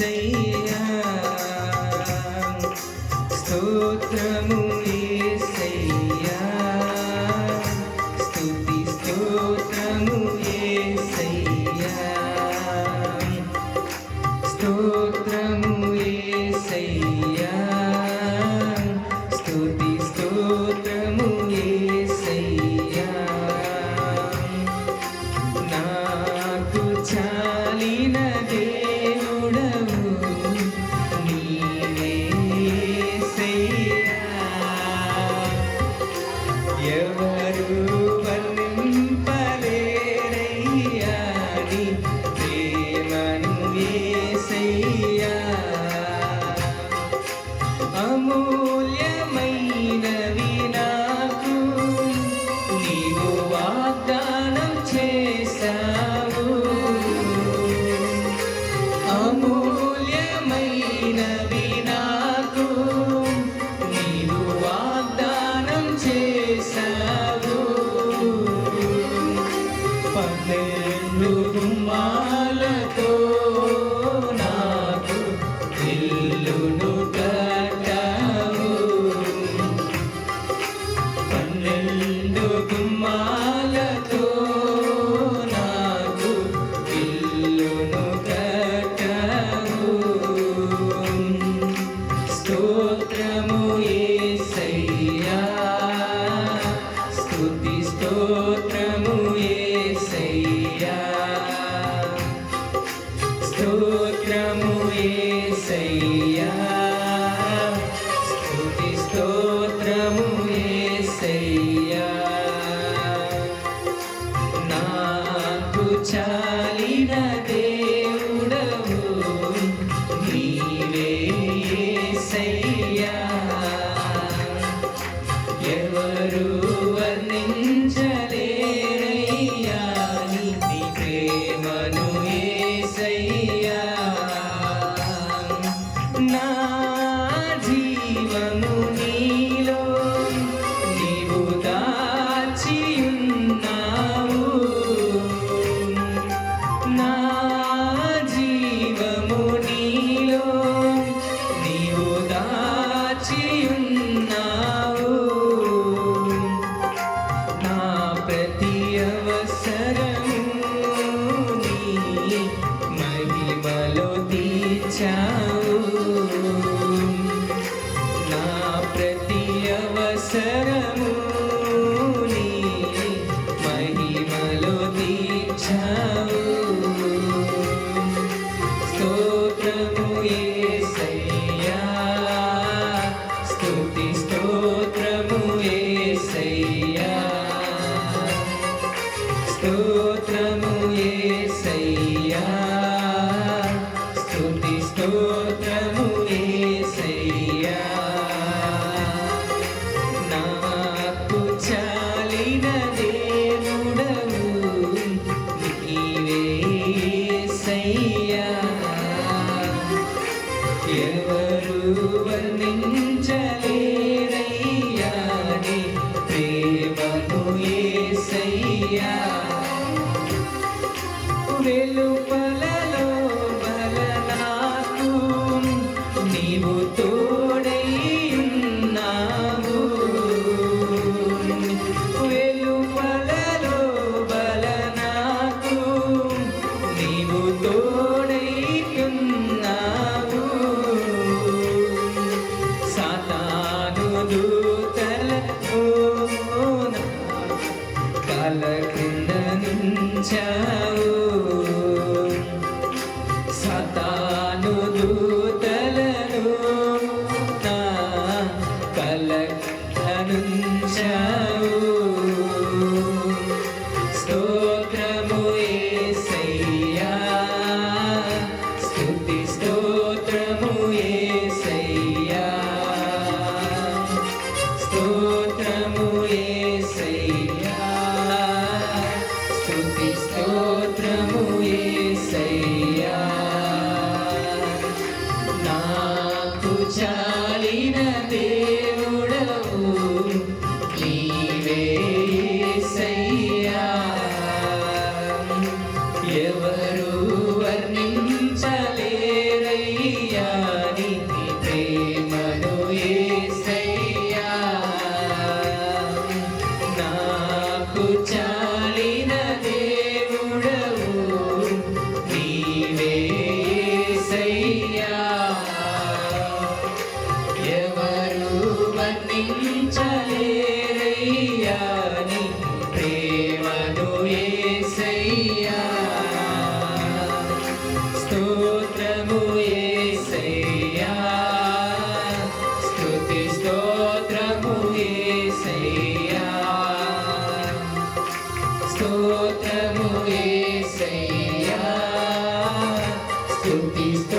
ఏసయ్యా స్తోత్రము ఏసయ్యా స్తుతి స్తోత్రము ఏసయ్యా స్తోత్రము స్తోత్రము ఏసయ్య চাই Yên. ಸದಾನುದೂ స్తోత్రము యేసయ్యా స్తుతి స్తోత్రము యేసయ్యా స్తోత్రము యేసయ్యా స్తుతి స్తోత్రము